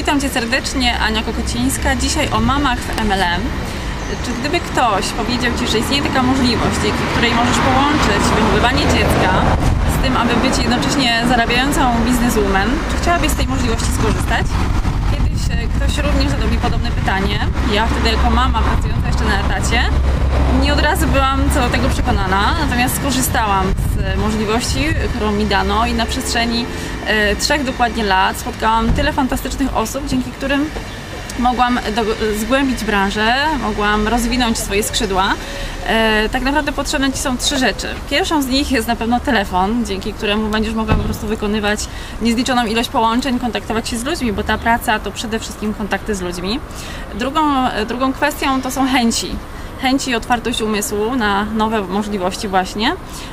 Witam Cię serdecznie, Ania Kokocińska. Dzisiaj o mamach w MLM. Czy gdyby ktoś powiedział Ci, że istnieje taka możliwość, dzięki której możesz połączyć wychowywanie dziecka z tym, aby być jednocześnie zarabiającą bizneswoman, czy chciałabyś z tej możliwości skorzystać? Kiedyś e, ktoś również zadał mi podobne pytanie. Ja wtedy jako mama pracująca jeszcze na byłam co do tego przekonana, natomiast skorzystałam z możliwości, którą mi dano i na przestrzeni e, trzech dokładnie lat spotkałam tyle fantastycznych osób, dzięki którym mogłam do, zgłębić branżę, mogłam rozwinąć swoje skrzydła. E, tak naprawdę potrzebne Ci są trzy rzeczy. Pierwszą z nich jest na pewno telefon, dzięki któremu będziesz mogła po prostu wykonywać niezliczoną ilość połączeń, kontaktować się z ludźmi, bo ta praca to przede wszystkim kontakty z ludźmi. Drugą, drugą kwestią to są chęci chęci i otwartość umysłu na nowe możliwości właśnie.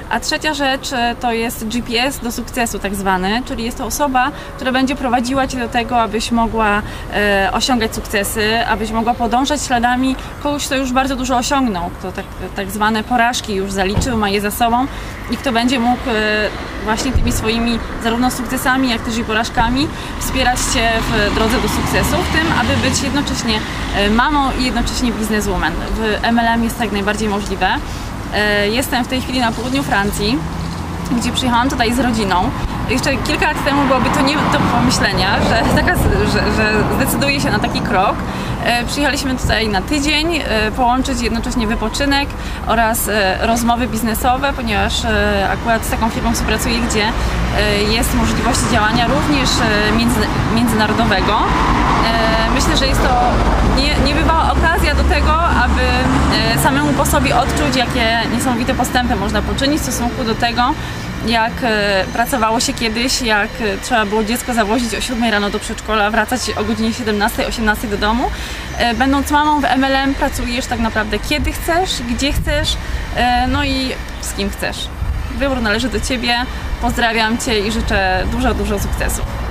A trzecia rzecz e, to jest GPS do sukcesu tak zwany, czyli jest to osoba, która będzie prowadziła Cię do tego, abyś mogła e, osiągać sukcesy, abyś mogła podążać śladami kogoś, kto już bardzo dużo osiągnął, kto tak, tak zwane porażki już zaliczył, ma je za sobą i kto będzie mógł e, właśnie tymi swoimi zarówno sukcesami, jak też i porażkami wspierać Cię w drodze do sukcesu, w tym, aby być jednocześnie e, mamą i jednocześnie bizneswoman. W MLM jest jak najbardziej możliwe. E, jestem w tej chwili na południu Francji, gdzie przyjechałam tutaj z rodziną. Jeszcze kilka lat temu byłoby to nie do pomyślenia, że, taka, że, że zdecyduje się na taki krok. E, przyjechaliśmy tutaj na tydzień, e, połączyć jednocześnie wypoczynek oraz rozmowy biznesowe, ponieważ akurat z taką firmą współpracuję, gdzie jest możliwość działania również między, międzynarodowego. Myślę, że jest to nie, niebywała okazja do tego, sobie odczuć, jakie niesamowite postępy można poczynić w stosunku do tego, jak e, pracowało się kiedyś, jak e, trzeba było dziecko zawozić o 7 rano do przedszkola, wracać o godzinie 17-18 do domu. E, będąc mamą w MLM pracujesz tak naprawdę kiedy chcesz, gdzie chcesz, no i z kim chcesz. Wybór należy do Ciebie. Pozdrawiam Cię i życzę dużo, dużo sukcesów.